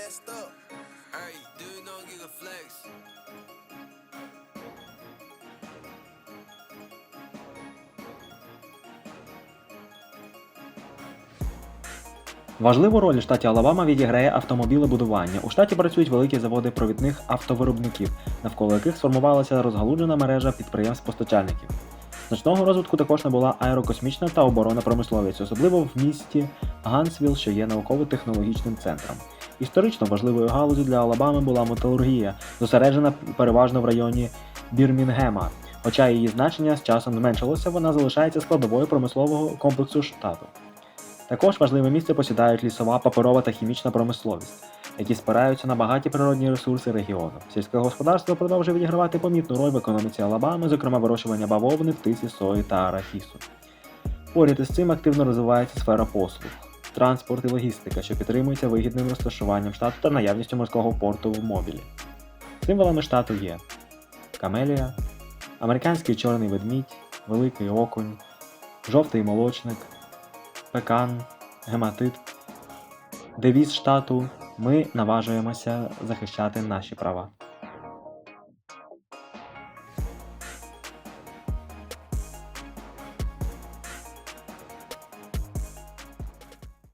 messed up. Hey, do you know Giga Flex? Важливу роль у штаті Алабама відіграє автомобілебудування. У штаті працюють великі заводи провідних автовиробників, навколо яких сформувалася розгалуджена мережа підприємств-постачальників. Значного розвитку також набула аерокосмічна та оборонна промисловість, особливо в місті Гансвіл, що є науково-технологічним центром. Історично важливою галузю для Алабами була металургія, зосереджена переважно в районі Бірмінгема. Хоча її значення з часом зменшилося, вона залишається складовою промислового комплексу штату. Також важливе місце посідають лісова, паперова та хімічна промисловість, які спираються на багаті природні ресурси регіону. Сільське господарство продовжує відігравати помітну роль в економіці Алабами, зокрема вирощування бавовни, птиці, сої та арахісу. Поряд із цим активно розвивається сфера послуг, транспорт і логістика, що підтримується вигідним розташуванням штату та наявністю морського порту в мобілі. Символами штату є камелія, американський чорний ведмідь, великий окунь, жовтий молочник, пекан, гематит. Девіз штату Ми наважуємося захищати наші права.